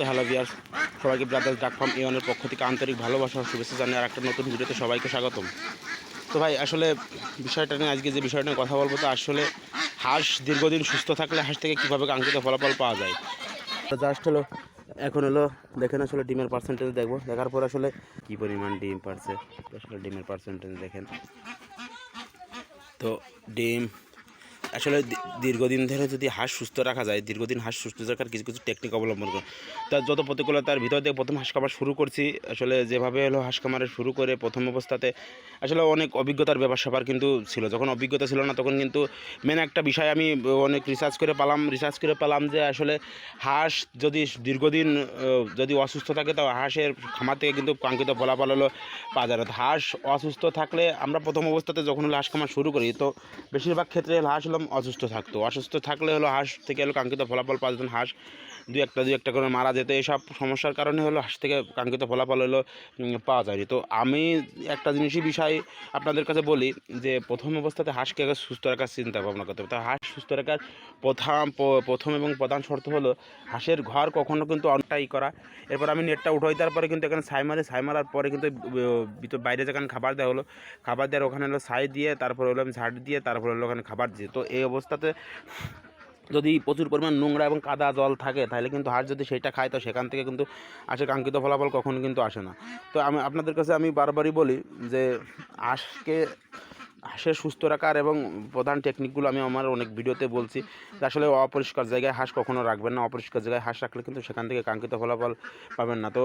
তো হ্যালো বিয়ার্স সবাইকে ব্রাদার্স ডাক ফার্ম ইউনের পক্ষ থেকে আন্তরিক ভালোবাসা শুভেচ্ছা জানিয়ে আর একটা নতুন ভিডিওতে সবাইকে স্বাগতম। তো ভাই, আসলে বিষয়টা নিয়ে আজকে যে বিষয়টা নিয়ে কথা বলব, তো আসলে হাঁস দীর্ঘদিন সুস্থ থাকলে হাঁস থেকে কীভাবে কাঙ্ক্ষিত ফলাফল পাওয়া যায়? জাস্ট হলো, এখন হলো, দেখেন আসলে ডিমের পার্সেন্টেজ দেখব। দেখার পর আসলে কী পরিমাণ ডিম পারছে, আসলে ডিমের পার্সেন্টেজ দেখেন। তো ডিম আসলে দীর্ঘদিন ধরে যদি হাঁস সুস্থ রাখা যায়, দীর্ঘদিন হাঁস সুস্থ রাখার কিছু কিছু টেকনিক অবলম্বন করে তার যত প্রতিকূলতার ভিতর দিয়ে প্রথম হাঁস খামার শুরু করছি। আসলে যেভাবে হলো হাঁস খামারে শুরু করে প্রথম অবস্থাতে, আসলে অনেক অভিজ্ঞতার ব্যাপার স্যাপার কিন্তু ছিল। যখন অভিজ্ঞতা ছিল না, তখন কিন্তু মেন একটা বিষয় আমি অনেক রিসার্চ করে পেলাম রিসার্চ করে পেলাম যে আসলে হাঁস যদি দীর্ঘদিন যদি অসুস্থ থাকে, তো হাঁসের খামার থেকে কিন্তু কাঙ্ক্ষিত ফলাফল হলো পাওয়া হাঁস অসুস্থ থাকলে আমরা প্রথম অবস্থাতে যখন হলো হাঁস খামার শুরু করি, তো বেশিরভাগ ক্ষেত্রে হাঁস হলো অসুস্থ থাকতো অসুস্থ থাকলে হলো হাঁস থেকে হলো কাঙ্ক্ষিত ফলাফল পাঁচজন। হাঁস দু একটা দু একটা করে মারা যেত এইসব সমস্যার কারণে হলো হাঁস থেকে কাঙ্ক্ষিত ফলাফল হলো পাওয়া যায়নি। তো আমি একটা জিনিসই বিষয় আপনাদের কাছে বলি যে, প্রথম অবস্থাতে হাঁসকে আগে সুস্থ রাখার চিন্তা ভাবনা করতে হবে। তো হাঁস সুস্থ রাখার প্রথম প্রথম এবং প্রধান শর্ত হলো হাঁসের ঘর কখনও কিন্তু অনটাই করা। এরপর আমি নেটটা উঠাই দেওয়ার পরে কিন্তু এখানে ছাই মারি, ছাই মারার পরে কিন্তু বাইরে যেখানে খাবার দেওয়া হলো, খাবার দেওয়ার ওখানে হলো ছাই দিয়ে, তারপর হলো আমি ঝাড় দিয়ে, তারপর হলো ওখানে খাবার দিয়ে। তো এই অবস্থাতে যদি প্রচুর পরিমাণ নোংরা এবং কাদা জল থাকে, তাহলে কিন্তু হাঁস যদি সেটা খায়, তো সেখান থেকে কিন্তু আসে কাঙ্ক্ষিত ফলাফল কখনো কিন্তু আসে না। তো আমি, আপনাদের কাছে আমি বারবারই বলি যে হাঁসকে, হাঁসের সুস্থ রাখার এবং প্রধান টেকনিকগুলো আমি আমার অনেক ভিডিওতে বলছি যে আসলে অপরিষ্কার জায়গায় হাঁস কখনো রাখবেন না। অপরিষ্কার জায়গায় হাঁস রাখলে কিন্তু সেখান থেকে কাঙ্ক্ষিত ফলাফল পাবেন না। তো,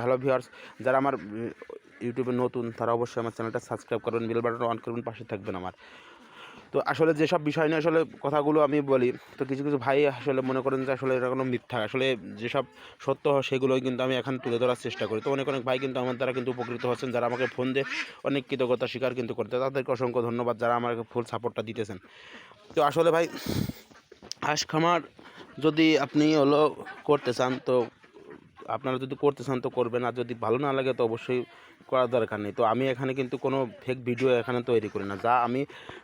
হ্যালো ভিউয়ার্স, যারা আমার, ইউটিউবে নতুন, তারা অবশ্যই আমার চ্যানেলটা সাবস্ক্রাইব করবেন, বেল বাটন অন করবেন, পাশে থাকবেন আমার। তো আসলে যেসব বিষয় নিয়ে আসলে কথাগুলো আমি বলি, তো কিছু কিছু ভাই আসলে মনে করেন যে আসলে এটা কোনো মিথ্যা। আসলে যেসব সত্য হয় সেগুলোই কিন্তু আমি এখন তুলে ধরার চেষ্টা করি। তো অনেক অনেক ভাই কিন্তু আমার দ্বারা কিন্তু উপকৃত হচ্ছেন, যারা আমাকে ফোন দিয়ে অনেক কৃতজ্ঞতা স্বীকার কিন্তু করতে। তাদেরকে অসংখ্য ধন্যবাদ যারা আমাকে ফুল সাপোর্টটা দিতেছেন। তো আসলে ভাই, হাঁস খামার যদি আপনি হলো করতে চান, তো আপনারা যদি করতে চান তো করবেন, আর যদি ভালো না লাগে তো অবশ্যই করার দরকার নেই। তো আমি এখানে কিন্তু কোনো ফেক ভিডিও এখানে তৈরি করি না। যা আমি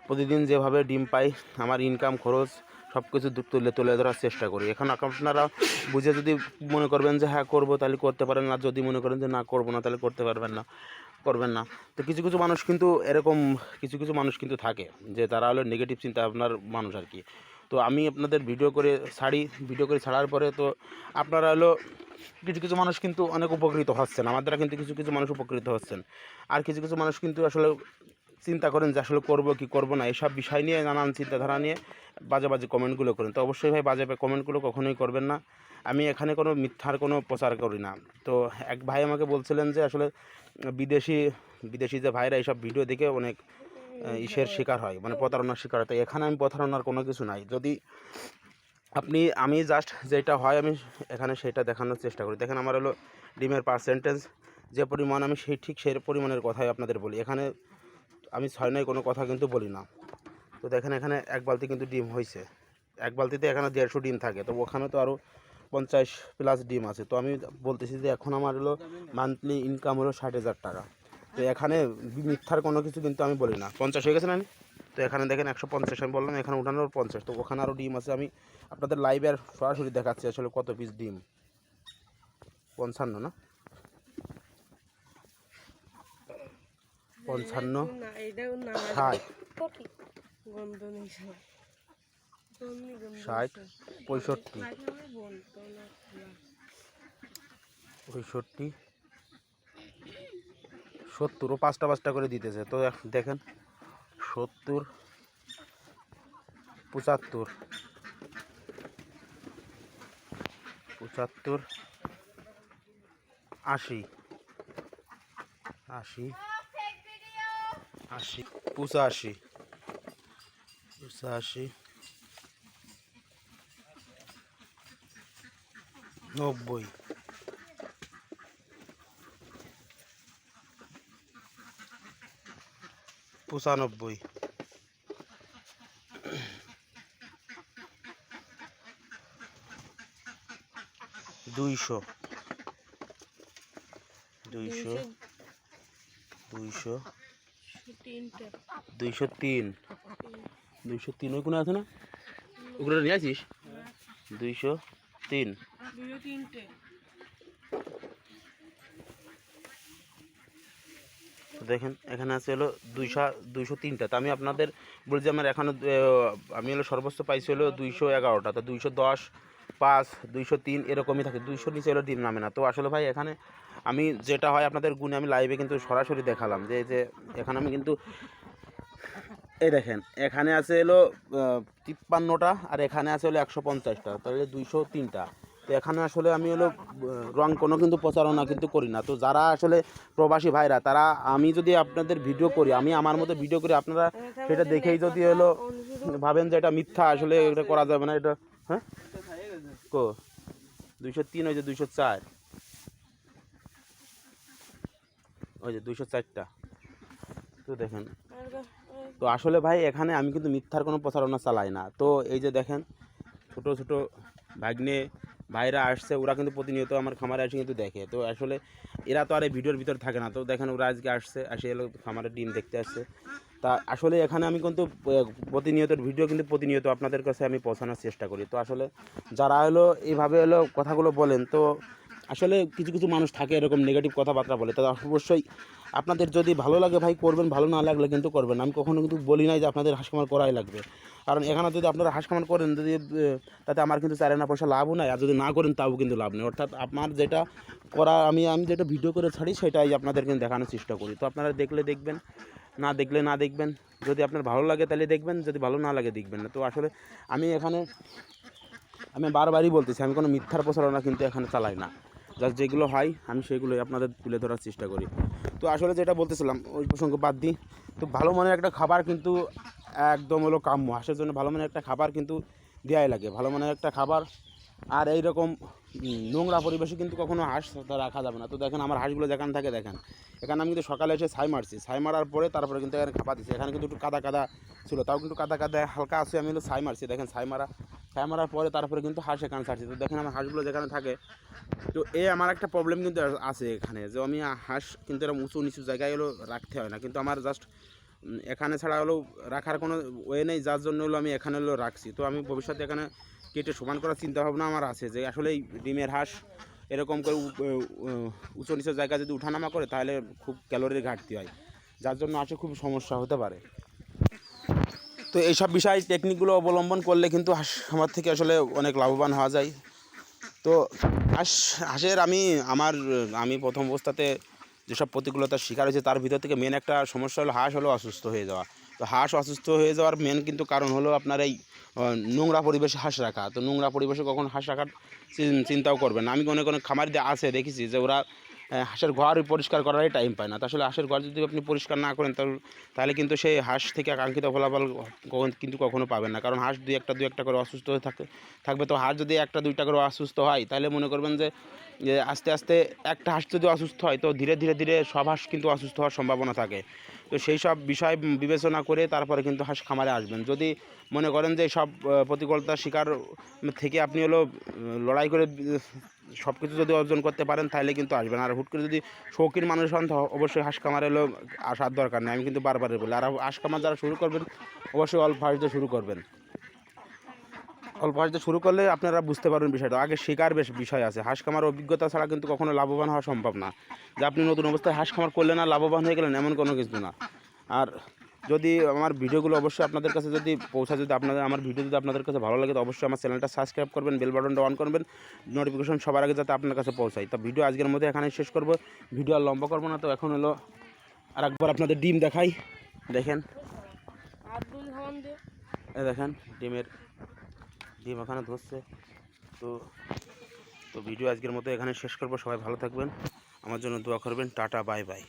প্রতিদিন যেভাবে ডিম পাই, আমার ইনকাম খরচ সব কিছু তুলে তুলে ধরার চেষ্টা করি। এখন আপনারা বুঝে যদি মনে করবেন যে হ্যাঁ করব, তাহলে করতে পারেন। না যদি মনে করেন যে, না, করব না, তাহলে করতে পারবেন না, করবেন না। তো কিছু কিছু মানুষ কিন্তু এরকম, কিছু কিছু মানুষ কিন্তু থাকে, যে তারা হলো নেগেটিভ চিন্তা আপনার মানুষ আর কি। তো আমি আপনাদের ভিডিও করে ছাড়ি ভিডিও করে ছাড়ার পরে তো আপনারা হলো কিছু কিছু মানুষ কিন্তু অনেক উপকৃত হচ্ছেন। আমার দ্বারা কিন্তু কিছু কিছু মানুষ উপকৃত হচ্ছেন। আর কিছু কিছু মানুষ কিন্তু আসলে চিন্তা করেন যে আসলে করব কি করব না, এসব বিষয় নিয়ে নানান চিন্তাধারা নিয়ে বাজে বাজে কমেন্টগুলো করেন। তো অবশ্যই ভাই বাজে কমেন্টগুলো কখনোই করবেন না। আমি এখানে কোনো মিথ্যার কোনো প্রচার করি না। তো এক ভাই আমাকে বলছিলেন যে আসলে বিদেশি বিদেশি যে ভাইরা এইসব ভিডিও দেখে অনেক ইসের শিকার হয় মানে প্রতারণার শিকার হয়। তো এখানে আমি প্রতারণার কোনো কিছু নাই। যদি আপনি আমি জাস্ট যেটা হয় আমি এখানে সেটা দেখানোর চেষ্টা করি। দেখেন আমার হলো ডিমের পার্সেন্টেজ যে পরিমাণ আমি সেই ঠিক সেই পরিমাণের কথাই আপনাদের বলি। এখানে আমি ছয় নয় কোনো কথা কিন্তু বলি না। তো দেখেন এখানে এক বালতি কিন্তু ডিম হয়েছে এক বালতিতে এখানে দেড়শো ডিম থাকে। তো ওখানে তো আরও পঞ্চাশ প্লাস ডিম আছে। তো আমি বলতেছি যে এখন আমার হলো মান্থলি ইনকাম হলো ষাট হাজার টাকা। তো এখানে মিথ্যার কোনো কিছু কিন্তু আমি বলি না। পঞ্চাশ হয়ে গেছে না তো এখানে দেখেন একশো পঞ্চাশ আমি বললাম, এখানে উঠানোর পঞ্চাশ। তো ওখানে আরও ডিম আছে, আমি আপনাদের লাইভে আর সরাসরি দেখাচ্ছি আসলে কত পিস ডিম। পঞ্চান্ন না? পঞ্চান্ন। ষাট। ষাট, পঁয়ষট্টি। পঁয়ষট্টি। সত্তর, ও পাঁচটা পাঁচটা করে দিতেছে। তো দেখেন, সত্তর, পঁচাত্তর পঁচাত্তর, আশি আশি আশি, পঁচাশি পঁচাশি, নব্বই। পঁচানব্বই। দুইশো। দুইশো। দুইশো। দুইশো তিন। দুইশো তিন। ওই কোনো আছে না? ওগুলো নিয়ে আসিস? দুইশো তিন দুইশো তিনটে তো দেখেন, এখানে আছে হলো দুইশো দুইশো তিনটা। তো আমি আপনাদের বলছি আমার এখানে আমি হলো সর্বোচ্চ পাইছি হলো দুইশো এগারোটা। তো দুইশো দশ, পাঁচ, দুইশো তিন এরকমই থাকে। দুইশো নিচে হলো ডিম নামে না। তো আসলে ভাই, এখানে আমি যেটা হয় আপনাদের গুণে আমি লাইভে কিন্তু সরাসরি দেখালাম যে যে এখানে আমি কিন্তু, এই দেখেন, এখানে আছে হলো তিপ্পান্নটা আর এখানে আছে হলো একশো পঞ্চাশটা। তাহলে দুইশো তিনটা। তো এখানে আসলে আমি হলো রং কোনো কিন্তু প্রচারণা কিন্তু করি না। তো যারা আসলে প্রবাসী ভাইরা, তারা আমি যদি আপনাদের ভিডিও করি, আমি আমার মতো ভিডিও করি, আপনারা সেটা দেখেই যদি হলো ভাবেন যে এটা মিথ্যা, আসলে এটা করা যাবে না, এটা হ্যাঁ? কো? দুইশো তিন, ওই যে দুইশো চার। ওই যে দুইশো চারটা। তো দেখেন। তো আসলে ভাই, এখানে আমি কিন্তু মিথ্যার কোনো প্রচারণা চালাই না। তো এই যে দেখেন, ছোট ছোট ভাগ্নে ভাইরা আসছে, ওরা কিন্তু প্রতিনিয়ত আমার খামারে এসে কিন্তু দেখে। তো আসলে এরা তো আর এই ভিডিওর ভিতর থাকে না। তো দেখেন ওরা আজকে আসছে, আসে এলো খামারের ডিম দেখতে আসছে। তা আসলে এখানে আমি কিন্তু প্রতিনিয়ত ভিডিও কিন্তু প্রতিনিয়ত আপনাদের কাছে আমি পৌঁছানোর চেষ্টা করি। তো আসলে যারা হলো এইভাবে হলো কথাগুলো বলেন, তো আসলে কিছু কিছু মানুষ থাকে এরকম নেগেটিভ কথাবার্তা বলে। তো অবশ্যই আপনাদের যদি ভালো লাগে ভাই, করবেন, ভালো না লাগলে কিন্তু করবেন আমি কখনো কিন্তু বলি নাই যে আপনাদের হাঁস করাই লাগবে। কারণ এখানে যদি আপনারা হাঁস করেন, যদি তাতে আমার কিন্তু চার আনা পয়সা লাভও নাই, আর যদি না করেন তাও কিন্তু লাভ নেই। অর্থাৎ আপনার যেটা করা, আমি আমি যেটা ভিডিও করে ছাড়ি, সেটাই আপনাদের কিন্তু দেখানোর চেষ্টা করি। তো আপনারা দেখলে দেখবেন, না দেখলে না দেখবেন। যদি আপনার ভালো লাগে তাহলে দেখবেন, যদি ভালো না লাগে দেখবেন না। তো আসলে আমি এখানে, আমি বারবারই বলতেছি, আমি কোনো মিথ্যার প্রচারণা কিন্তু এখানে চালাই না। জাস্ট যেগুলো হয়, আমি সেগুলোই আপনাদের তুলে ধরার চেষ্টা করি। তো আসলে যেটা বলতেছিলাম, ওই প্রসঙ্গ বাদ দিই। তো ভালো মানের একটা খাবার কিন্তু একদম হলো কাম্য। হাঁসের জন্য ভালো মানের একটা খাবার কিন্তু দেওয়াই লাগে। ভালো মানের একটা খাবার আর এই রকম নোংরা পরিবেশে কিন্তু কখনো হাঁস রাখা যাবে না। তো দেখেন আমার হাঁসগুলো যেখানে থাকে দেখেন, এখানে আমি কিন্তু সকালে এসে ছাই মারছি। ছাই মারার পরে তারপরে কিন্তু এখানে খাপা দিচ্ছি। এখানে কিন্তু একটু কাদা কাদা ছিল, তাও কিন্তু কাদা কাদা হালকা আছে, আমি হলো ছাই মারছি। দেখেন ছাই মারা ছাই মারার পরে তারপরে কিন্তু হাঁস এখানে ছাড়ছি। তো দেখেন আমার হাঁসগুলো যেখানে থাকে, তো এই আমার একটা প্রবলেম কিন্তু আছে এখানে যে আমি হাঁস কিন্তু এরকম উঁচু নিচু জায়গায় হলো রাখতে হয় না। কিন্তু আমার জাস্ট এখানে ছাড়া হলো রাখার কোনো ওয়ে নেই, যার জন্য হলো আমি এখানে হলো রাখছি। তো আমি ভবিষ্যতে এখানে কেটে সমান করার চিন্তা ভাবনা আমার আছে যে আসলে ডিমের হাঁস এরকম করে উঁচু নিচু জায়গা যদি উঠানামা করে তাহলে খুব ক্যালোরির ঘাটতি হয়। যার জন্য আসে খুব সমস্যা হতে পারে। তো এইসব বিষয় টেকনিকগুলো অবলম্বন করলে কিন্তু হাঁস আমার থেকে আসলে অনেক লাভবান হওয়া যায়। তো হাঁস, হাঁসের আমি, আমার, আমি প্রথম অবস্থাতে যেসব প্রতিকূলতার শিকার হয়েছে তার ভিতর থেকে মেন একটা সমস্যা হলো হাঁস হলো অসুস্থ হয়ে যাওয়া। তো হাঁস অসুস্থ হয়ে যাওয়ার মেন কিন্তু কারণ হলো আপনার এই নোংরা পরিবেশে হাঁস রাখা। তো নোংরা পরিবেশে কখন হাঁস রাখার চিন- চিন্তাও করবেন না। আমি অনেক অনেক খামার দিয়ে আছে, দেখেছি যে ওরা হাঁসের ঘর পরিষ্কার করারই টাইম পায় না। আসলে হাঁসের ঘর যদি আপনি পরিষ্কার না করেন, তাহলে কিন্তু সেই হাঁস থেকে আকাঙ্ক্ষিত ফলাফল কিন্তু কখনো পাবেন না। কারণ হাঁস দুই একটা দুই একটা করে অসুস্থ হয়ে থাকে থাকবে। তো হাঁস যদি একটা দুইটা করে অসুস্থ হয়, তাহলে মনে করবেন যে আস্তে আস্তে একটা হাঁস যদি অসুস্থ হয়, তো ধীরে ধীরে ধীরে সব হাঁস কিন্তু অসুস্থ হওয়ার সম্ভাবনা থাকে। তো সেই সব বিষয় বিবেচনা করে তারপরে কিন্তু হাঁস খামারে আসবেন। যদি মনে করেন যে সব প্রতিকূলতার শিকার থেকে আপনি হলো লড়াই করে সব কিছু যদি অর্জন করতে পারেন, তাহলে কিন্তু আসবেন। আর হুট করে যদি শৌখিন মানুষ হন অবশ্যই হাঁস হলো আসার দরকার নেই। আমি কিন্তু বারবারই বলি, আর হাঁস খামার যারা শুরু করবেন, অবশ্যই অল্প হাঁস দিয়ে শুরু করবেন। অল্প হাঁস দিয়ে শুরু করলে আপনারা বুঝতে পারবেন বিষয়টা। আগে শেখার বেশ বিষয় আছে। হাঁস খামার অভিজ্ঞতা ছাড়া কিন্তু কখনো লাভবান হওয়া সম্ভব না। যে আপনি নতুন অবস্থায় হাঁস খামার করলেন না লাভবান হয়ে গেলেন, এমন কোনো কিছু না। আর যদি আমার ভিডিওগুলো অবশ্যই আপনাদের কাছে যদি পৌঁছায় যদি আপনাদের আমার ভিডিও যদি আপনাদের কাছে ভালো লাগে তো অবশ্যই আমার চ্যানেলটা সাবস্ক্রাইব করবেন বেল বাটনটা অন করবেন নোটিফিকেশন সবার আগে যাতে আপনার কাছে পৌঁছায়। তা ভিডিও আজকের মধ্যে এখানে শেষ করব। ভিডিও আর লম্বা করব না তো এখন হলো আর একবার আপনাদের ডিম দেখাই। দেখেন। দেখেন ডিমের ডিম এখানে ধরছে। তো তো ভিডিও আজকের মতো এখানে শেষ করব। সবাই ভালো থাকবেন। আমার জন্য দোয়া করবেন। Tata bye bye.